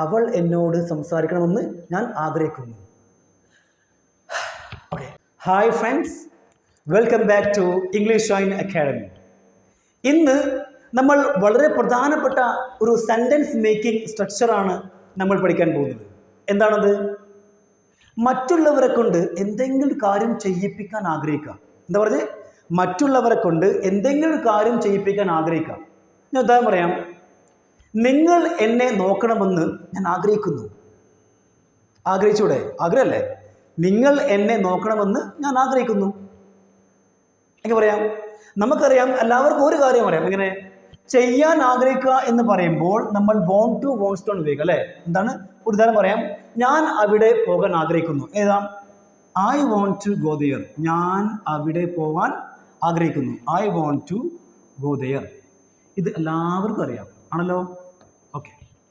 അവൾ എന്നോട് സംസാരിക്കണമെന്ന് ഞാൻ ആഗ്രഹിക്കുന്നു. Okay hi friends welcome back to English shine academy ഇന്ന് നമ്മൾ വളരെ പ്രധാനപ്പെട്ട ഒരു സെന്റൻസ് മേക്കിംഗ് സ്ട്രക്ചറാണ് നമ്മൾ പഠിക്കാൻ പോകുന്നത്. എന്താണത്? മറ്റുള്ളവരെ കൊണ്ട് എന്തെങ്കിലും കാര്യം ചെയ്യിപ്പിക്കാൻ ആഗ്രഹിക്കുക. എന്താ പറഞ്ഞത് മറ്റുള്ളവരെ കൊണ്ട് എന്തെങ്കിലും കാര്യം ചെയ്യിപ്പിക്കാൻ ആഗ്രഹിക്കുക. ഞാൻ ഉദാഹരണം പറയാം. നിങ്ങൾ എന്നെ നോക്കണമെന്ന് ഞാൻ ആഗ്രഹിക്കുന്നു. ആഗ്രഹിച്ചൂടെ? ആഗ്രഹമല്ലേ നിങ്ങൾ എന്നെ നോക്കണമെന്ന് ഞാൻ ആഗ്രഹിക്കുന്നു. എങ്ങനെ പറയാം? നമുക്കറിയാം എല്ലാവർക്കും ഒരു കാര്യം അറിയാം. എങ്ങനെ? ചെയ്യാൻ ആഗ്രഹിക്കുക എന്ന് പറയുമ്പോൾ നമ്മൾ വോണ്ട് ടു ബോൺ സ്റ്റോൺ ഉപയോഗിക്കുക അല്ലേ? എന്താണ്? ഒരു ഉദാഹരണം പറയാം. ഞാൻ അവിടെ പോകാൻ ആഗ്രഹിക്കുന്നു. ഏതാ? I want to go there ഞാൻ അവിടെ പോകാൻ ആഗ്രഹിക്കുന്നു. I want to go there ഇത് എല്ലാവർക്കും അറിയാം. ആണല്ലോ?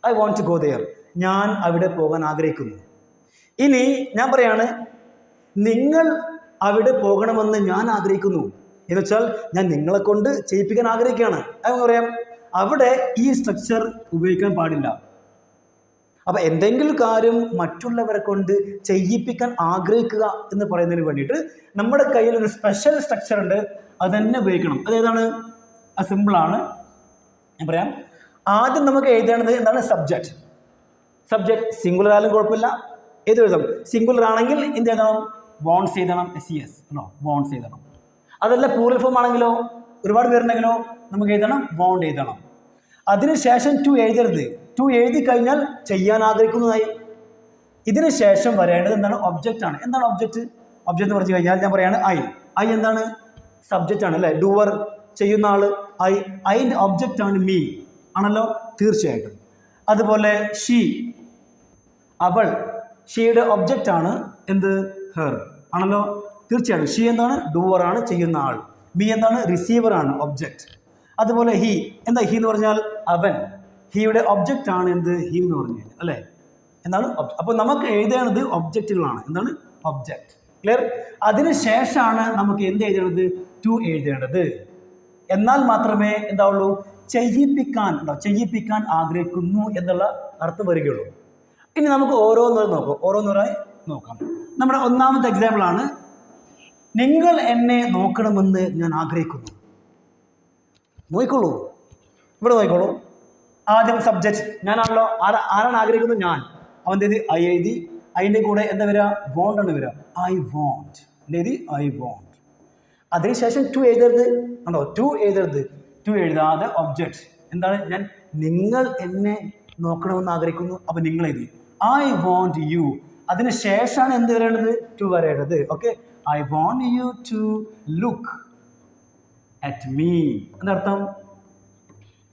I want to go there ഞാൻ അവിടെ പോകാൻ ആഗ്രഹിക്കുന്നു. ഇനി ഞാൻ പറയാണ് നിങ്ങൾ അവിടെ പോകണമെന്ന് ഞാൻ ആഗ്രഹിക്കുന്നു. എന്ന് വെച്ചാൽ ഞാൻ നിങ്ങളെ കൊണ്ട് ചെയ്യിപ്പിക്കാൻ ആഗ്രഹിക്കുകയാണ്. അതെന്ന് പറയാം? അവിടെ ഈ സ്ട്രക്ചർ ഉപയോഗിക്കാൻ പാടില്ല. അപ്പം എന്തെങ്കിലും കാര്യം മറ്റുള്ളവരെ കൊണ്ട് ചെയ്യിപ്പിക്കാൻ ആഗ്രഹിക്കുക എന്ന് പറയുന്നതിന് വേണ്ടിയിട്ട് നമ്മുടെ കയ്യിൽ ഒരു സ്പെഷ്യൽ സ്ട്രക്ചർ ഉണ്ട്. അത് തന്നെ ഉപയോഗിക്കണം. അതേതാണ് അത് സിമ്പിളാണ് ഞാൻ പറയാം ആദ്യം നമുക്ക് എഴുതേണ്ടത് എന്താണ് സബ്ജക്റ്റ് സബ്ജക്റ്റ് സിംഗുലർ ആയാലും കുഴപ്പമില്ല. ഏത് എഴുതാം? സിംഗുലർ ആണെങ്കിൽ എന്ത് എഴുതണം? ബോൺസ് എഴുതണം എസ് സി എസ് ആണോ ബോൺസ് എഴുതണം. അതല്ല പ്ലൂറൽ ഫോം ആണെങ്കിലോ? ഒരുപാട് പേരുണ്ടെങ്കിലോ? നമുക്ക് എഴുതണം ബോണ്ട് എഴുതണം. അതിനുശേഷം ടു എഴുതരുത്. ടു എഴുതി കഴിഞ്ഞാൽ ചെയ്യാൻ ആഗ്രഹിക്കുന്നതായി. ഇതിന് ശേഷം വരേണ്ടത് എന്താണ്? ഒബ്ജക്റ്റ് ആണ്. എന്താണ് ഒബ്ജക്റ്റ് ഒബ്ജക്റ്റ് പറഞ്ഞു കഴിഞ്ഞാൽ ഞാൻ പറയാണ് ഐ ഐ എന്താണ്? സബ്ജക്റ്റ് ആണ് അല്ലേ? ഡൂവർ ചെയ്യുന്ന ആൾ ഐ ഐന്റെ ഒബ്ജക്റ്റ് ആണ് മീ ആണല്ലോ തീർച്ചയായിട്ടും. അതുപോലെ ഷീ അവൾ ഷീയുടെ ഒബ്ജക്റ്റ് ആണ് എന്ത്? ഹെർ ആണല്ലോ? തീർച്ചയായിട്ടും. ഷീ എന്താണ്? ഡൂവർ ആണ് ചെയ്യുന്ന ആൾ. ബി എന്താണ്? റിസീവർ ആണ് ഒബ്ജക്റ്റ് അതുപോലെ ഹി എന്താ ഹി എന്ന് പറഞ്ഞാൽ? അവൻ. ഹിയുടെ ഒബ്ജക്റ്റ് ആണ് എന്ത്? ഹി എന്ന് പറഞ്ഞു കഴിഞ്ഞാൽ അല്ലേ? എന്താണ്? അപ്പോൾ നമുക്ക് എഴുതേണ്ടത് ഒബ്ജക്റ്റുകളാണ് എന്താണ്? ഒബ്ജക്റ്റ് ക്ലിയർ അതിന് ശേഷമാണ് നമുക്ക് എന്ത് എഴുതേണ്ടത്? ടു എഴുതേണ്ടത്. എന്നാൽ മാത്രമേ എന്താവുള്ളൂ? ചെയ്യിപ്പിക്കാൻ ഉണ്ടോ ചെയ്യിപ്പിക്കാൻ ആഗ്രഹിക്കുന്നു എന്നുള്ള അർത്ഥം വരികയുള്ളൂ. ഇനി നമുക്ക് ഓരോന്നു നോക്കാം. ഓരോന്നൂറായി നോക്കാം. നമ്മുടെ ഒന്നാമത്തെ എക്സാമ്പിൾ ആണ് നിങ്ങൾ എന്നെ നോക്കണമെന്ന് ഞാൻ ആഗ്രഹിക്കുന്നു. നോക്കിക്കോളൂ. ഇവിടെ നോക്കിക്കോളൂ. ആദ്യം സബ്ജക്റ്റ് ഞാനാണല്ലോ ആരാ ആരാണ് ആഗ്രഹിക്കുന്നത്? ഞാൻ. അവന്റെ ഇത് ഐ എഴുതി. അതിന്റെ കൂടെ എന്താ വരിക? വോണ്ട് ആണ് വരിക. ഐ വോണ്ട് എന്റെ ഐ വോണ്ട് അതിനുശേഷം ടു എഴുതരുത്. ആണോ ടു എഴുതരുത്. ടു എഴുതാതെ ഒബ്ജക്ട്സ് എന്താണ്? ഞാൻ നിങ്ങൾ എന്നെ നോക്കണമെന്ന് ആഗ്രഹിക്കുന്നു അപ്പോൾ നിങ്ങൾ എഴുതി. ഐ വോണ്ട് യു അതിന് ശേഷമാണ് എന്ത് വരേണ്ടത്? ടു വരേണ്ടത്. Okay I want you to look at me എന്നർത്ഥം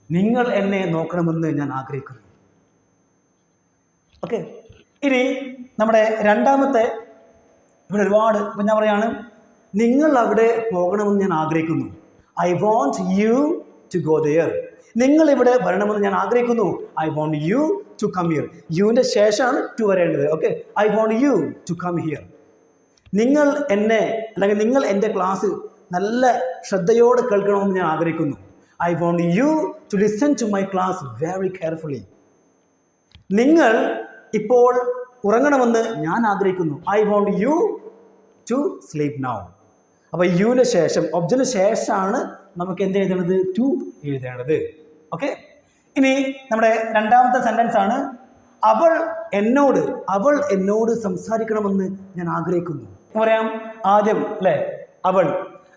നിങ്ങൾ എന്നെ നോക്കണമെന്ന് ഞാൻ ആഗ്രഹിക്കുന്നു. ഓക്കെ ഇനി നമ്മുടെ രണ്ടാമത്തെ ഇവിടെ ഒരുപാട് ഇപ്പം ഞാൻ പറയാണ് നിങ്ങൾ അവിടെ പോകണമെന്ന് ഞാൻ ആഗ്രഹിക്കുന്നു. I want you to go there നിങ്ങൾ ഇവിടെ വരണമെന്ന് ഞാൻ ആഗ്രഹിക്കുന്നു. I want you to come here യുവിന്റെ ശേഷമാണ് ടു വരേണ്ടത്. Okay I want you to come here നിങ്ങൾ എന്നെ അല്ലെങ്കിൽ നിങ്ങൾ എന്റെ ക്ലാസ് നല്ല ശ്രദ്ധയോടെ കേൾക്കണമെന്ന് ഞാൻ ആഗ്രഹിക്കുന്നു. I want you to listen to my class very carefully നിങ്ങൾ ഇപ്പോൾ ഉറങ്ങണമെന്ന് ഞാൻ ആഗ്രഹിക്കുന്നു. I want you to sleep now അപ്പോൾ യുവിന് ശേഷം ഒബ്ജന് ശേഷമാണ് നമുക്ക് എന്ത് എഴുതേണ്ടത് ടു എഴുതേണ്ടത് ഓക്കെ ഇനി നമ്മുടെ രണ്ടാമത്തെ സെന്റൻസ് ആണ് അവൾ എന്നോട് അവൾ എന്നോട് സംസാരിക്കണമെന്ന് ഞാൻ ആഗ്രഹിക്കുന്നു. പറയാം ആദ്യം അല്ലേ? അവൾ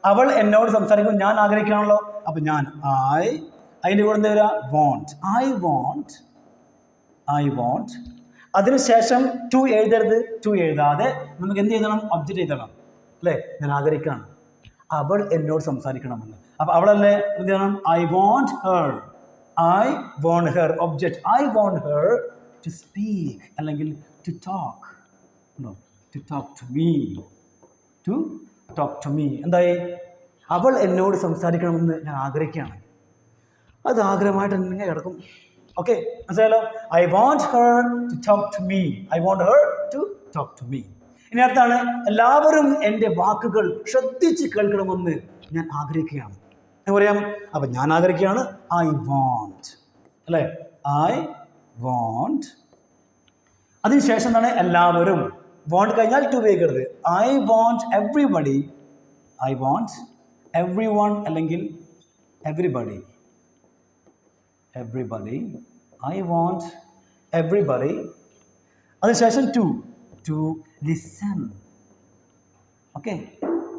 അവൾ എന്നോട് സംസാരിക്കും ഞാൻ ആഗ്രഹിക്കുകയാണല്ലോ അപ്പം ഞാൻ ഐ അതിന്റെ കൂടെ എന്താ വരിക? Want I want I want അതിനുശേഷം ടു എഴുതരുത് ടു എഴുതാതെ നമുക്ക് എന്ത് എഴുതണം? ഒബ്ജക്റ്റ് എഴുതണം. അല്ലേ? ഞാൻ ആഗ്രഹിക്കുകയാണ്. അവൾ എന്നോട് സംസാരിക്കണമെന്ന്. അപ്പം അവളല്ലേ? എന്ത് ചെയ്യണം? I want her I want her object I want her to speak അല്ലെങ്കിൽ to talk to talk to me to talk to me എന്തായി? അവൾ എന്നോട് സംസാരിക്കണമെന്ന് ഞാൻ ആഗ്രഹിക്കുകയാണ്. അത് ആഗ്രഹമായിട്ട് എന്നെ കിടക്കും. ഓക്കെ മനസ്സിലായല്ലോ? I want her to talk to me I want her to talk to me ഇനി അടുത്താണ് എല്ലാവരും എന്റെ വാക്കുകൾ ശ്രദ്ധിച്ച് കേൾക്കണമെന്ന് ഞാൻ ആഗ്രഹിക്കുകയാണ്. എന്ന് പറയാം അപ്പം ഞാൻ ആഗ്രഹിക്കുകയാണ് ഐ വാണ്ട് അല്ലേ? ഐ വാണ്ട് അതിനുശേഷം എന്താണ്? എല്ലാവരും വാണ്ട് കഴിഞ്ഞാൽ ടു ഉപയോഗിക്കരുത്. I want everybody I want every one അല്ലെങ്കിൽ everybody everybody I want everybody അതിനുശേഷം ടു ടു ലിസൺ ഓക്കെ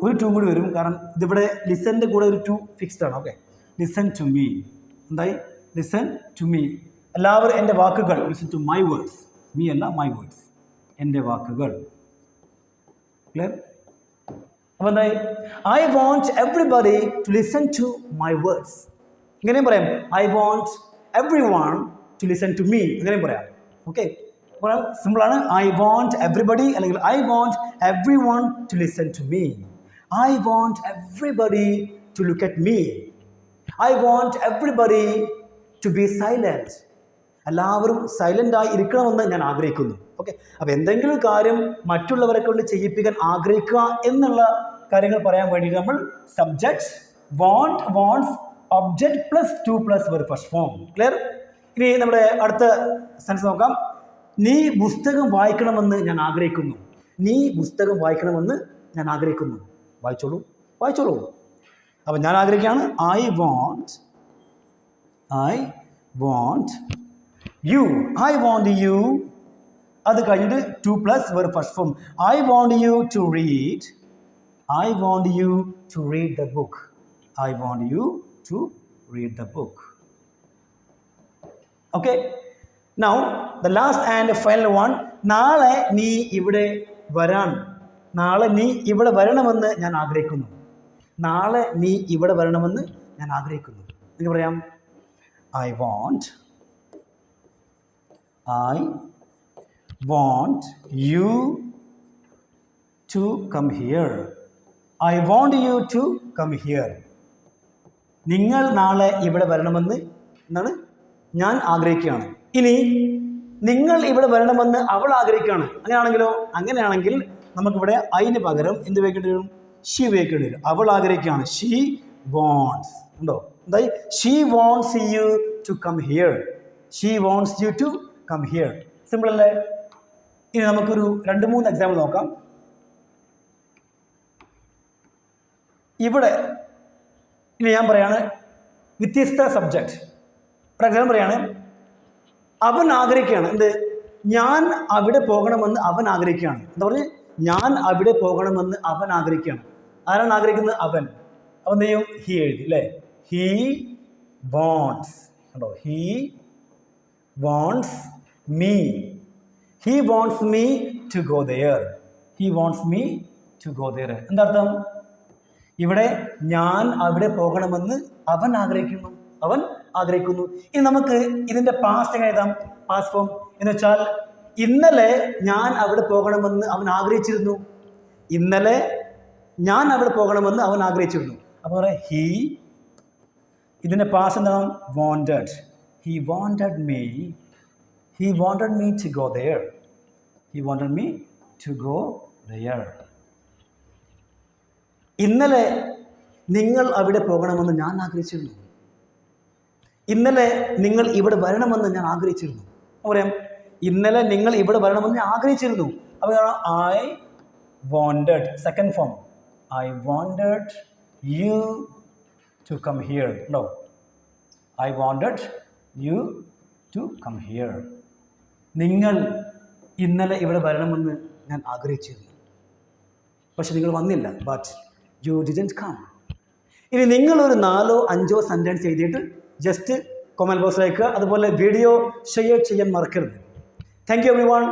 ഒരു ടു കൂടി വരും. കാരണം ഇതിവിടെ ലിസന്റെ കൂടെ ഒരു ടു ഫിക്സ്ഡ് ആണ്. ഓക്കെ ലിസൺ ടു മീ എന്തായി? ലിസൺ ടു മീ എല്ലാവരും എന്റെ വാക്കുകൾ listen to my words me അല്ല മൈ വേർഡ്സ് എന്റെ വാക്കുകൾ. ക്ലിയർ അപ്പോൾ എന്തായി? I want everybody to listen to my words ഇങ്ങനെയും പറയാം. I want every one to listen to me ഇങ്ങനെയും പറയാം. ഓക്കെ സിമ്പിളാണ് ഐ വോണ്ട് എവ്രിബഡി അല്ലെങ്കിൽ I want every one to listen to me I want everybody to look at me I want everybody to be silent എല്ലാവരും silent ആയി ഇരിക്കണമെന്ന് ഞാൻ ആഗ്രഹിക്കുന്നു. Okay അപ്പോൾ എന്തെങ്കിലും കാര്യം മറ്റുള്ളവരെ കൊണ്ട് ചെയ്യിപ്പിക്കാൻ ആഗ്രഹിക്കുക എന്നുള്ള കാര്യങ്ങൾ പറയാൻ വേണ്ടിയിട്ട് നമ്മൾ subject want wants object plus to plus verb first form clear ഇനി നമ്മുടെ അടുത്ത സെൻസ് നോക്കാം. നീ പുസ്തകം വായിക്കണമെന്ന് ഞാൻ ആഗ്രഹിക്കുന്നു. നീ പുസ്തകം വായിക്കണമെന്ന് ഞാൻ ആഗ്രഹിക്കുന്നു. വായിച്ചോളൂ. വായിച്ചോളൂ. അപ്പം ഞാൻ ആഗ്രഹിക്കുകയാണ് I want I want you I want you അത് കഴിഞ്ഞിട്ട് ടു പ്ലസ് വെറും first form I want you to read I want you to read the book I want you to read the book okay now the last and final one നാളെ നീ ഇവിടെ വരാൻ. നാളെ നീ ഇവിടെ വരണമെന്ന് ഞാൻ ആഗ്രഹിക്കുന്നു. നാളെ നീ ഇവിടെ വരണമെന്ന് ഞാൻ ആഗ്രഹിക്കുന്നു. എന്ന് പറയാം. I want I want you to come here I want you to come here നിങ്ങൾ നാളെ ഇവിടെ വരണമെന്ന് എന്താണ് ഞാൻ ആഗ്രഹിക്കുകയാണ്. ഇനി നിങ്ങൾ ഇവിടെ വരണമെന്ന് അവൾ ആഗ്രഹിക്കുകയാണ്. അങ്ങനെയാണെങ്കിലോ? അങ്ങനെയാണെങ്കിൽ നമുക്കിവിടെ അതിന് പകരം എന്ത് വയ്ക്കേണ്ടി വരും? ഷീ വയ്ക്കേണ്ടി വരും. അവൾ ആഗ്രഹിക്കുകയാണ്. ഷീ വോൺസ് ഉണ്ടോ? എന്തായി? She wants you to come here she wants you to come here simple അല്ലേ? ഇനി നമുക്കൊരു രണ്ട് മൂന്ന് എക്സാമ്പിൾ നോക്കാം. ഇവിടെ ഇനി ഞാൻ പറയാണ് വ്യത്യസ്ത സബ്ജക്റ്റ് ഒരു എക്സാമ്പിൾ പറയാണ് അവൻ ആഗ്രഹിക്കുകയാണ്. എന്ത്? ഞാൻ അവിടെ പോകണമെന്ന് അവൻ ആഗ്രഹിക്കുകയാണ്. എന്താ പറഞ്ഞ്? ഞാൻ അവിടെ പോകണമെന്ന് അവൻ ആഗ്രഹിക്കുകയാണ്. ആരാണ് ആഗ്രഹിക്കുന്നത്? അവൻ. അവൻ എന്ത് ചെയ്യും? ഹി എഴുതി അല്ലേ? ഹീ വോൺസ് കണ്ടോ? He wants me he wants me to go there he wants me to go there എന്താർത്ഥം ഇവിടെ ഞാൻ അവിടെ പോകണമെന്ന് അവൻ ആഗ്രഹിക്കുന്നു. അവൻ ആഗ്രഹിക്കുന്നു. ഇനി നമുക്ക് ഇതിന്റെ പാസ്റ്റ് എഴുതാം? പാസ്റ്റ് ഫോം എന്ന് വെച്ചാൽ ഇന്നലെ ഞാൻ അവിടെ പോകണമെന്ന് അവൻ ആഗ്രഹിച്ചിരുന്നു. ഇന്നലെ ഞാൻ അവിടെ പോകണമെന്ന് അവൻ ആഗ്രഹിച്ചിരുന്നു. അപ്പോൾ ഹീ ഇതിന്റെ പാസ് എന്താണ്? Wanted he wanted me he wanted me to go there he wanted me to go there ഇന്നലെ നിങ്ങൾ അവിടെ പോകണമെന്ന് ഞാൻ ആഗ്രഹിച്ചിരുന്നു. ഇന്നലെ നിങ്ങൾ ഇവിടെ വരണമെന്ന് ഞാൻ ആഗ്രഹിച്ചിരുന്നു. പറയാം ഇന്നലെ നിങ്ങൾ ഇവിടെ വരണമെന്ന് ഞാൻ ആഗ്രഹിച്ചിരുന്നു. അപ്പോൾ I wanted second form I wanted you to come here ഉണ്ടോ? I wanted you to come here നിങ്ങൾ ഇന്നലെ ഇവിടെ വരണമെന്ന് ഞാൻ ആഗ്രഹിച്ചിരുന്നു. പക്ഷെ നിങ്ങൾ വന്നില്ല ബട്ട് യു ഡിഡന്റ് കം ഇനി നിങ്ങളൊരു നാലോ അഞ്ചോ സെന്റൻസ് എഴുതിയിട്ട് ജസ്റ്റ് കൊമന്റ് ബോക്സിലേക്ക് അതുപോലെ വീഡിയോ ഷെയർ ചെയ്യാൻ മറക്കരുത്. Thank you every one